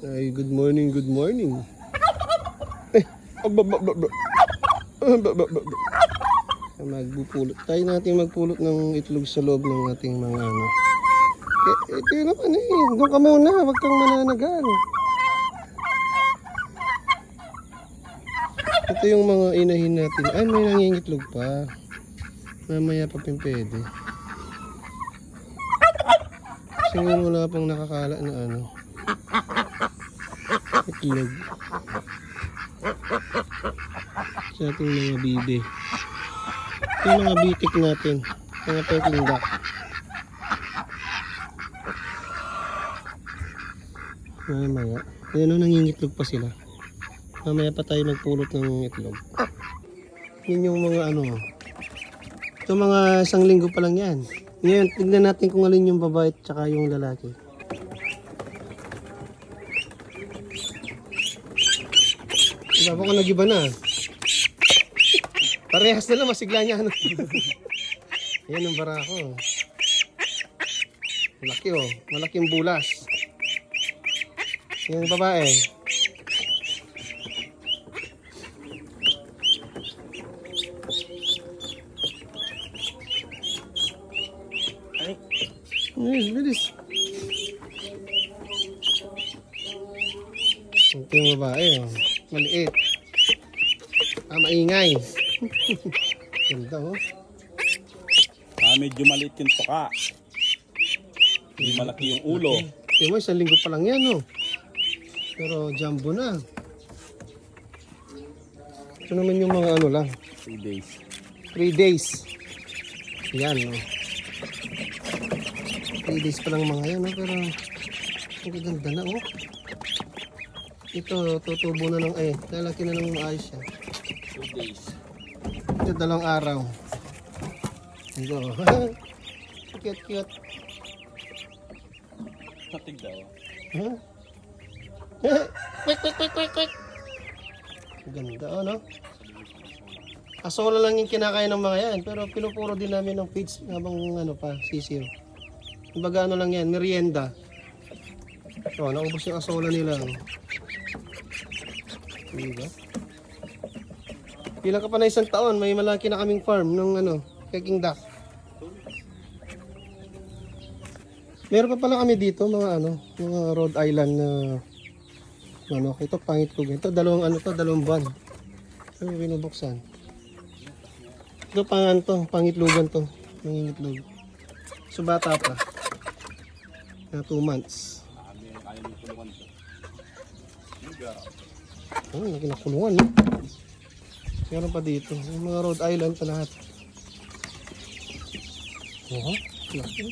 Ay, good morning, good morning. Eh. Magpupulot. Tayo natin magpulot ng itlog sa loob ng ating mga ano. Eh, ito yun naman eh. Doon ka muna. Huwag kang mananagal. Ito yung mga inahin natin. Ay, may nangingitlog pa. Mamaya pa. Kasi ngayon wala pang nakakala na ano. Itlog. Sa ating mga bibe. Ito yung mga bitik natin. Mga peking duck. Mamaya. Ayan o, nangingitlog pa sila. Mamaya pa tayo magpulot ng itlog. Yun yung mga ano. Ito mga isang linggo pa lang yan. Ngayon, tignan natin kung alin yung babae at saka yung lalaki. Diba ko nag-iba na. Parehas na lang, masigla niya. Ano? Yan ang barako. Malaki oh. Malaking bulas. Yung babae. Ay, Bilis, bilis. Ito yung babae, oh. Maliit. Ah, maingay. Ganda, oh. ah, medyo maliit yung tuka. Hindi malaki yung ulo. Tingnan mo, isang linggo pa lang yan, oh. Pero jumbo na. Ito naman yung mga ano lang. 3 days. 3 days. Yan, oh. 3 days pa lang mga yan, oh. Pero, ang ganda na, oh. Ito, tutubo na ng, eh, lalaki na ng maayos siya. 2 days. Ito, dalawang araw. Ito, cute, cute. Patig daw. Huh? quick, quick, quick, quick, quick. Ganda, oh, no? Asola lang yung kinakain ng mga yan, pero pinupuro din namin ng feeds habang ano pa, sisiyo. Kumbaga ano lang yan, merienda. So, naubos yung asola nila. Diba? Bilang ka pa na isang taon, may malaki na kaming farm ng ano, peking duck. Meron pa pala kami dito mga ano, mga Rhode Island na ano, ito pangitlog. Ito dalawang ano to, dalawang buwan. Ano binubuksan? Ito pang ano to, pangitlogan to. Nangingitlog. So bata pa. Na 2 months. Kaya. Oh, laki na kulungan, no? Meron pa dito. Yung mga Rhode Island pa lahat. Oh, laki.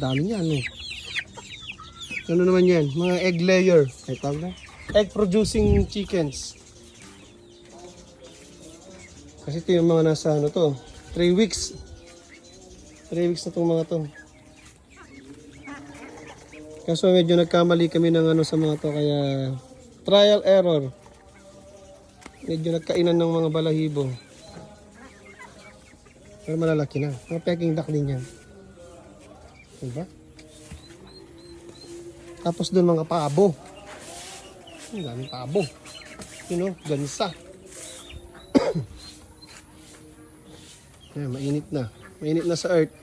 Dami niya, ano? Ano naman yan? Mga egg layer. Ay, tawag na? Egg producing chickens. Kasi ito yung mga nasa ano to. 3 weeks. 3 weeks na itong mga to. Kaso medyo nagkamali kami ng ano sa mga to kaya trial error. Medyo nagkainan ng mga balahibo. Pero malalaki na. Mga peking duck din yan. Diba? Tapos doon mga pabo. Ang daming pabo. You know, gansa. Ayan, mainit na. Mainit na sa earth.